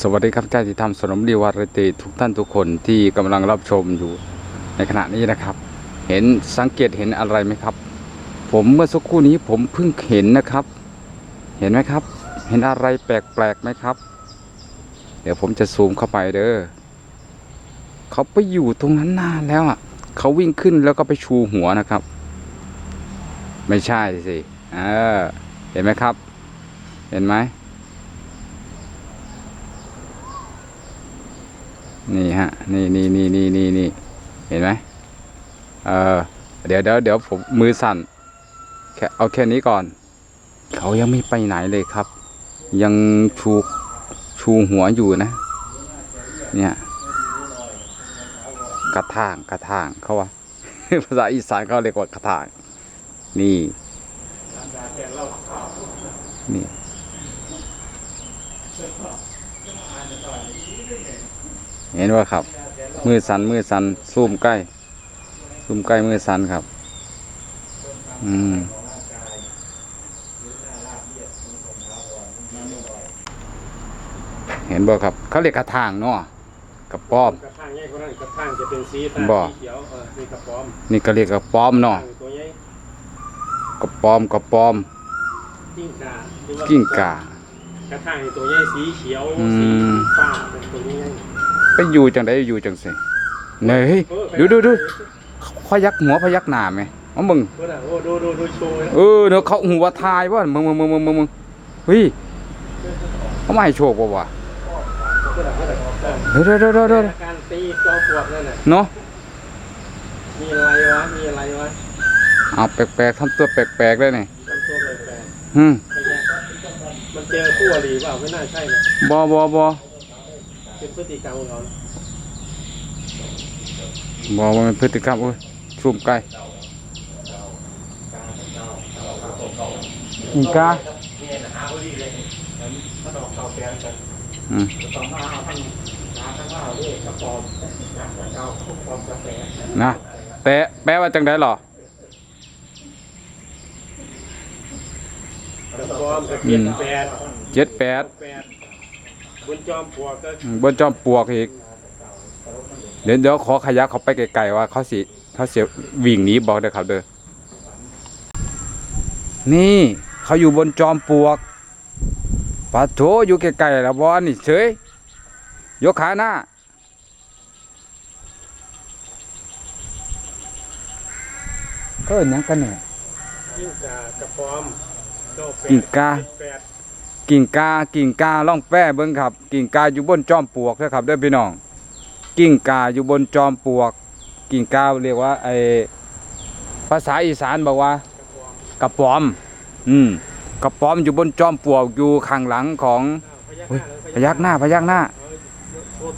สวัสดีครับใจที่ทำสนมดีวารติทุกท่านทุกคนที่กำลังรับชมอยู่ในขณะนี้นะครับ เห็นสังเกตเห็นอะไรไหมครับ ผมเมื่อสักครู่นี้ผมเพิ่งเห็นนะครับ เห็นไหมครับ เห็นอะไรแปลกๆไหมครับ เดี๋ยวผมจะซูมเข้าไปเด้อเขาไปอยู่ตรงนั้นนานแล้วอะเขาวิ่งขึ้นแล้วก็ไปชูหัวนะครับ ไม่ใช่สิเออเห็นไหมครับ เห็นไหม นี่ฮะ นี่นี่นี่นี่นี่นี่เห็นไหมเออเดี๋ยวเดี๋ยวเดี๋ยวผมมือสั่นแค่เอาแค่นี้ก่อน เขายังไม่ไปไหนเลยครับ ยังชูชูหัวอยู่นะ เนี่ยกระถางกระถางเขาว่าภาษาอีสานเขาเรียกว่ากระถางนี่นี่ เห็นว่าครับ มือสันมือสันซูมใกล้ซูมใกล้มือสันครับ อืมเห็นบ่ครับ เขาเรียกกระถางเนาะกระป้อมกระทั่งใหญ่กว่านั้นกระทั่งจะเป็นสีตาบ่สีเขียวเออนี่กระป๋อมนี่ก็เรียกกระป้อมเนาะตั้งตัวใหญ่กระป้อมกระป้อมกิ้งกาหรือว่กิ้งก่ากระทั่งนี่ตัวใหญ่สีเขียวอืมสีฟ้าเป็นตัวใหญ่ ไปอยู่จังไดอยู่จังสิเนยเฮ้ยเออดูดูดูพยักหัวพยักหน้าไหมเอามึงดูนะโอ้ดูดูดูโชว์นะเออเนาะเขาหัวทายว่ามึงมึงมึงมึงมึงมึงเฮ้ยเขาไม่ให้โชคป่าวะดูนะดูนะเออเดี๋ยวเดี๋ยวเดี๋ยวเดี๋ยวเดี๋ยวการตีจอมปลวกนั่นน่ะเนาะมีอะไรวะมีอะไรวะเอาแปลกๆทำตัวแปลกๆได้เนี่ยมันตัวแปลกอืมๆไปแยกมันเจอคู่อริเปล่าไม่น่าใช่นะบอบอบอ เป็นพฤติกรรมของเขานะบอว่ามันพฤติกรรมเอ้ยซูมใกล้อีกาอืมนะแต่แปลว่าจังไดหรอกระป๋อมกับเจ็ดแปด บนจอมปลวกก็อืมบนจอมปลวกอีก เดี๋ยวเดี๋ยวขอขยักเขาไปไกลๆว่าเขาสิเขาเสียวิ่งหนีบอกเด้อครับเด้อ นี่เขาอยู่บนจอมปลวกปะโถอยู่ไกลๆแล้วบอนี่เฉยยกขาหน้า เออยังกันเนี่ย กิ้งกากระป๋อมเก้าแปดกิ้งกาเจ็ดแปด กิ่งกากิ่งกาล่องแป้เบิ้งครับ กิ่งกาอยู่บนจอมปลวกนะครับเด้อพี่น้อง กิ่งกาอยู่บนจอมปลวก กิ่งกาเรียกว่าไอภาษาอีสานบอกว่ากระป๋อม อืมกระป๋อมอยู่บนจอมปลวกอยู่ข้างหลังของพยักหน้าพยักหน้า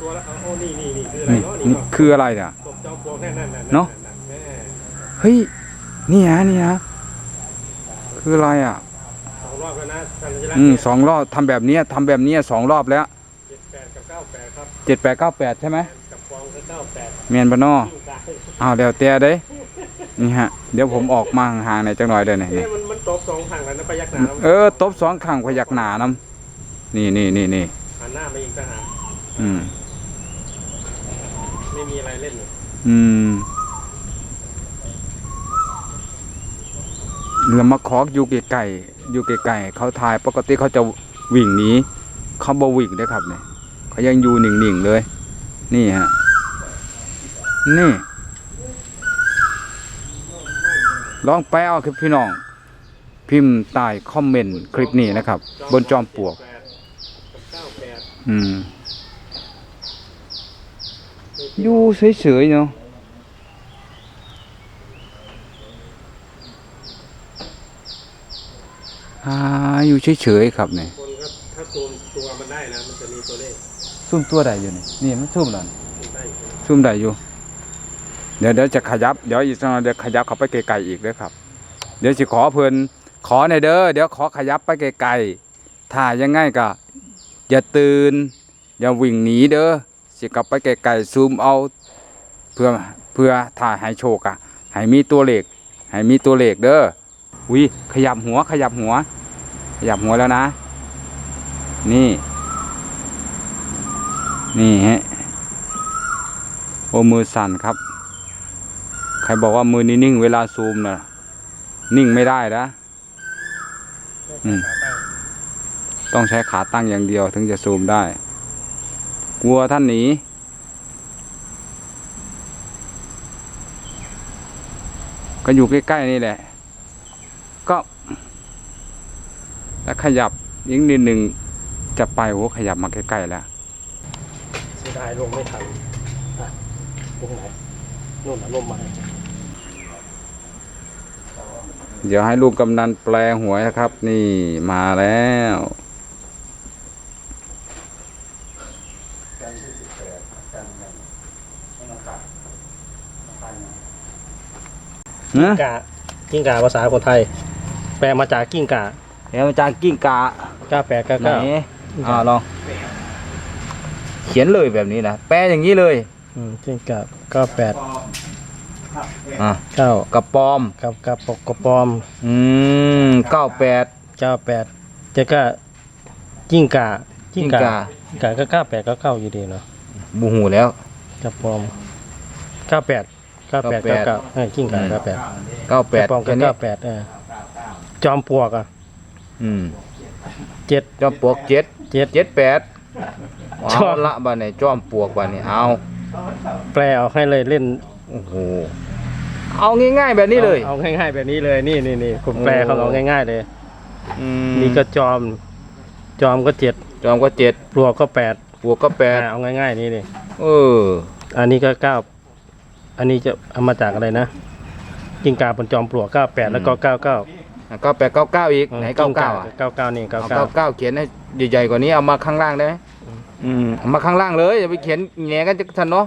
ตัวแล้วนี่นี่คืออะไรเนี่ยเนาะเฮ้ยนี่ฮะนี่ฮะคืออะไรอะ รอบแล้วนะสัญลักษอืมณ์สองรอบทำแบบเนี้ยทำแบบเนี้ยสองรอบแล้วเจ็ดแปดกับเก้าแปดครับเจ็ดแปดเก้าแปดใช่ไหมกับฟองกับเก้าแปดเมียนบานอกิ้งกาอ้าวเดี๋ยวเตียเด้นี่ฮะ เดี๋ยวผมออกมาห่างๆหน่อยจังหน่อยเด้อเนี่ยเอ๊ะนี่มันมันตบสองข้างแล้วนะพยักหน้าแล้วเออตบสองข้างพยักหน้านำนี่นี่นี่นี่หันหน้ามาอีกทหารอืมไม่มีอะไรเล่นเลยอืม แล้วมาขออยู่ไกลๆอยู่ไกลๆเขาทายปกติเขาจะวิ่งหนีเขาบวิ่งเด้ครับเนี่ยเขายังอยู่นิ่งๆเลย นี่ฮะนี่ลองไปเอาครับพี่น้อง พิมพ์ใต้คอมเมนต์คลิปนี้นะครับ บนจอมปลวก อืมอยู่เฉยๆเนาะ อ่าอยู่เฉยๆครับเนี่ยคนครับถ้าซูมตัวมันได้นะมันจะมีตัวเลขซุ่มตัวใดอยู่นี่นี่มันซุ่มแล้วนี่ที่ได้อยู่ซุ่มใดอยู่ เดี๋ยวเดี๋ยวจะขยับเดี๋ยวอีกสักหน่อยเดี๋ยวขยับเข้าไปไกลๆอีกเด้อครับ เดี๋ยวสิขอเพิ่นขอในอยเด้อเดี๋ยวขอขยับไปไกลๆถ้ายังไงก็อย่าตื่น อย่าวิ่งหนีเด้อสิกลับไปไกลๆซูมเอาเพื่อเพื่อถ้าให้โชคอะให้มีตัวเลขให้มีตัวเลขเด้อ วิขยับหัวขยับหัว ขยับหัวแล้วนะ นี่ นี่ฮะโอ้มือสั่นครับ ใครบอกว่ามือนี้นิ่งเวลาซูมนะนิ่งไม่ได้นะอืมต้องใช้ขาตั้งอย่างเดียวถึงจะซูมได้ กลัวท่านหนีก็อยู่ใกล้ๆนี่แหละ ก็แล้วขยับยิ่งนิดหนึ่งจะไปโอ้ขยับมาใกล้ๆแล้วเสียดายลงไม่ทันอะตรงไหนนู่นน่ะลมมาเดี๋ยวให้ลูกกำนันแปลหวยนะครับ นี่มาแล้วนะกากิ้งก่าภาษาคนไทย แปลมาจากกิ้งก่าเดี๋ยวมาจากกิ้งกาเก้าแปดเก้าไหนเก้าอ่าลอง เขียนเลยแบบนี้นะแปลอย่างนี้เลยอืมกิ้งก่าเก้าแปดอะเก้ากระปอมกับกับปกกระปอมอืมเก้าแปด เก้าแปดเจ้าก็กิ้งก่ากิ้กิ้งงก่าก่ากิ้งก่าก็เก้าแปดเก้าเก้าอยู่ดีเนาะบูหูแล้ว กระปอมเก้าแปดเก้าแปดเก้า98เก้าเออกิ้งก่าอืมเก้าแปดเก้าแปกดระปอมก็แค่นี้เก้าแปดเออ จอมปลวกอะอืมเจ็ดจอมปลวกเจ็ดเจ็ดเจ็ดแปดจเอาอมละบ้านไหนจอมปลวกบ้านนี้เอาแปลเอาให้เลยเล่นโอ้โหเอาง่ายๆแบบนี้เลย เอาง่ายๆแบบนี้เลยนี่นี่นี่ผมแปลเขาเอาง่าย ๆเลยอืมนี่ก็จอม จอมก็เจ็ดจอมก็เจ็ดปลวกก็แปดปลวกก็แปดอ่าเอาง่ายๆนี่นี่เออ อันนี้ก็เก้าอันนี้จะเอามาจากอะไรนะกิ้งก่าบนจอมปลวกเก้าแปดแล้วก็เก้าเก้าเก้าแปดเก้าเก้าอีกไหนเก้าเก้าอะเก้าเก้านี่เก้าเอาเก้าเก้าเก้าเขียนให้ใหญ่ๆกว่านี้เอามาข้างล่างได้ไหมอืมเอามาข้างล่างเลยอย่าไปเขียนแหงกันจะทันเนาะ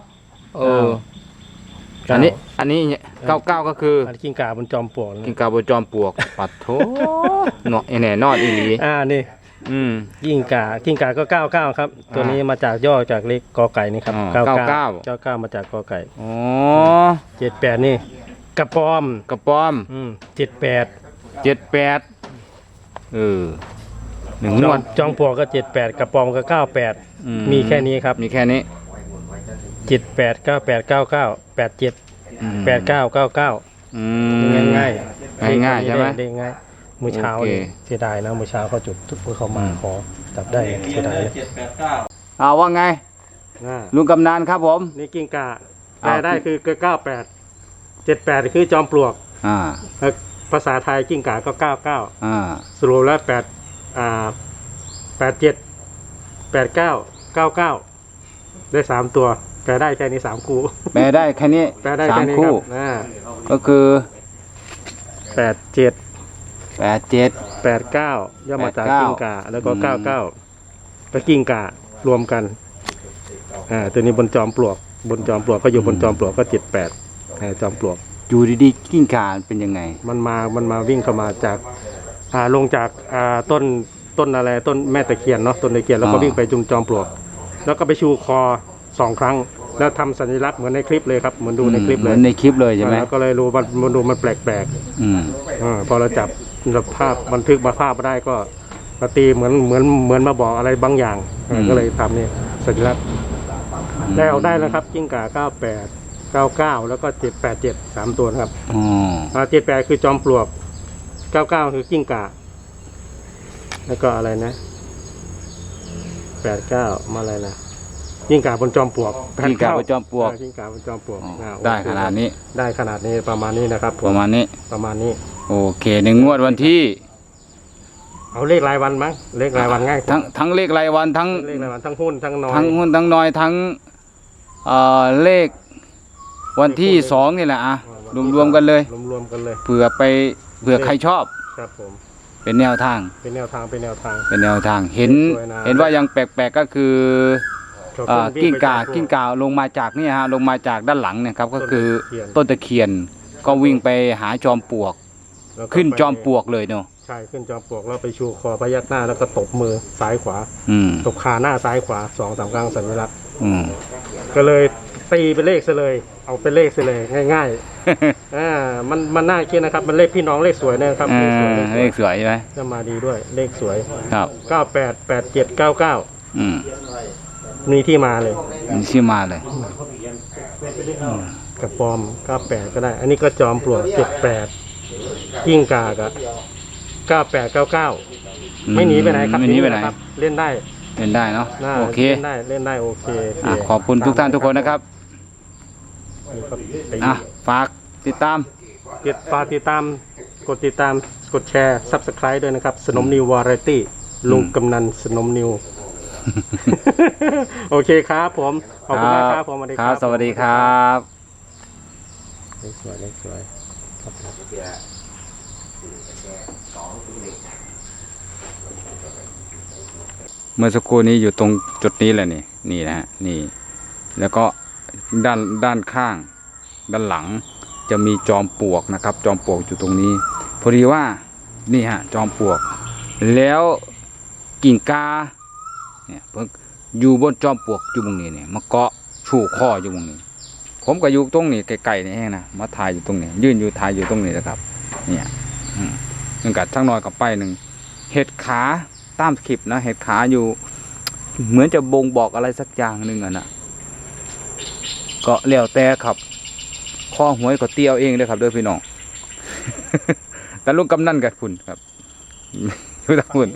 เอออันนี้อันนี้เก้าเก้าก็คืออันนี้กิ้งก่าบนจอมปลวกกินกาบนจอมปลวกปัดโถเนาะไอ้แน่นอนอีหลีอ่านี่อืมกิ้งก่ากิ้งก่าก็เก้าเก้าครับ ตัวนี้มาจากย่อจากเลขกอไก่นี่ครับอ๋อเก้าเก้าเก้าเก้าเก้าเก้ามาจากกอไก่อ๋อเจ็ดแปดนี่กระปอมกระป้อมอืมเจ็ดแปด เจ็ดแปดเออหนึ่งจงอวมดจอมปลวกก็เจ็ดแปดกระปอมก็เก้าแปดอืมีแค่นี้ครับมีแค่นี้เจ็ดแปดเก้าแปดเก้าเก้าแปดเจ็ดอืมแปดเก้าเก้าเก้าอืง่ายง่ายง่ายง่ายๆใช่ไหมได้ง่ายมื้อเช้าโอเค นี่เสียดายนะมื้อเช้าเขาจุดทุกเขามาขอจับได้เสียดายเลยเอาว่าไง อ่า ลุงกำนันครับผม นี่กิ้งก่าแปอ้าลวได้คือเก้าแปดเจ็ดแปดคือจอมปลวกอ่าแล้ว ภาษาไทยกิ้งก่าก็เก้าเก้าอ่าสรุปแล้วแปดอ่าแปดเจ็ดแปดเก้าเก้าเก้าได้สามตัว แปลได้แค่นี้สามคู่ แปลได้แค่นี้แปลได้สาแค่มนี้คคู่ รับอ่าก็คือแปดเจ็ดแปดเจ็ด แปดเก้าย่อมาจากแปดเก้ากิ้งก่าแล้วก็อืม เก้าเก้าก็กิ้งก่ารวมกันอ่าตัวนี้บนจอมปลวก บนจอมปลวกก็อยู่บนจอมปลวกก็เจ็ดแปดอ่าจอมปลวก อยู่ดีๆกิ้งก่าเป็นยังไง มันมา มันมาวิ่งเข้ามาจากอ่าลงจากอ่าต้นต้นอะไรต้นแม่ตะเคียนเนาะต้นตะเคียนแล้วก็อ่า วิ่งไปจุมจอมปลวก แล้วก็ไปชูคอสองครั้ง แล้วทำสัญลักษณ์เหมือนในคลิปเลยครับเหมือนดูในคลิปเหเลมืยอนในคลิปเลยใช่ไหมแล้วก็เลยรู้มันมันดูมันแปลกอืมๆอาพอเราจับเราภาพบันทึกมาภาพมาได้ก็มาตีเหมือนเหมือนเหมือนมาบอกอะไรบางอย่างอ่าอืมก็เลยทำนี่สัญลักษณ์ได้ออกได้แล้วครับกิ้งก่า เก้าแปดเก้าเก้าแล้วก็เจ็ดแปดเจ็ดสามตัวนะครับอ๋ออ่าเจ็ดแปดคือจอมปลวกเก้าเก้าคือกิ้งก่าแล้วก็อะไรนะแปดเก้ามาอะไรนะกิ้งก่าบนจอมปลวกกิ้งก่าบนจอมปลวกากิ้งก่าบนจอมปลวกอ๋ออ่ได้ขนาดนี้ ได้ขนาดนี้ประมาณนี้นะครับผประมาณนี้ ประมาณนี้ โอเคหนึ่งงวดวันที่ เอาเลขรายวันมั้งเลขรายวันง่ายกว่าทั้งทั้งเลขรายวันทั้งเลขรายวันทั้งหุ้นทั้งน้อยทั้งหุ้นทั้งน้อยทั้งเอ่อเลข วันที่สองนี่แหละอะรวมๆกันเลยรวมๆกันเลยเผื่อไปเผื่อใครชอบครับผมเป็นแนวทาง เป็นแนวทางเป็นแนวทาง เป็นแนวทางเห็นสวยนะเห็นว่ายังแปลกๆก็คือเอ่อวิ่กิ้งไปก่าจอมปลวกิ้งก่าลงมาจากนี่ฮะลงมาจากด้านหลังเนี่ยครับก็คือต้ต้นนตะเคียนก็วิ่งไปหาจอมปลวกแล้วก็ขึ้นไปจอมปลวกเลยเนาะใช่ขึ้นจอมปลวกแล้วไปชูคอพยักหน้าแล้วก็ตบมือซ้ายขวาอืมตบขาหน้าซ้ายขวาสองสามครั้งสัญลักษณ์อืมก็เลย ตีเป็นเลขซะเลย เอาเป็นเลขซะเลยง่ายๆ อ่ามันมันน่าคิดนะครับ มันเลขพี่น้องเลขสวยนะครับเอเลขสวยอเลขสวยเลขสวยใช่ไหมจะมาดีด้วยเลขสวย ครับเก้าแปดแปดเจ็ดเก้าเก้าอืมมีที่มาเลย มีชื่อมาเลยกระปอม 98 ก็ได้ อันนี้ก็จอมปลวก78กิ้งกากะ98 99 ไม่หนีไปไหนครับไม่หนีไปไหน ครับ เล่นได้เล่นได้เนาะ น่าโอเคเล่นได้เล่นได้โอเคโอเค อะขอบคุณทุกท่านทุกคนนะครับนี่ก็ไป อะฝากติดตาม ติดฝากติดตาม กดติดตาม กดแชร์ Subscribe ด้วยนะครับ สนมนิววาไรตี้ลุงกำนันสนมนิว โอเคครับผม ขอบคุณมากครับผมสวัสดีคครัรับบสวัสดีครับเลขสวยเลขสวยเมื่อสักครู่นี้อยู่ตรงจุดนี้แหละนี่ นี่นะฮะ นี่ แล้วก็ ด้านด้านข้าง ด้านหลังจะมีจอมปลวกนะครับ จอมปลวกอยู่ตรงนี้ พอดีว่านี่ฮะจอมปลวก แล้วกิ่งกาเนี่ยเพิ่งอยู่บนจอมปลวกอยู่ตรงนี้เนี่ยมาเกาะชูข้ออยู่ตรงนี้ ผมก็อยู่ตรงนี้ไกลๆนี่เองนะมาถ่ายอยู่ตรงนี้ ยืนอยู่ถ่ายอยู่ตรงนี้นะครับ เนี่ยอืมนึงกัดทั้งน้อยกับไปหนึ่งเห็ดขาตามคลิปนะเห็ดขาอยู่ เหมือนจะบ่งบอกอะไรสักอย่างหนึ่งอะนะ ก็แล้วแต่ครับข้อหวยก็เตี้ยวเองเลยครับเด้อพี่น้องแต่ลุงกำนันกับคุณครับอยู่ทางคุณ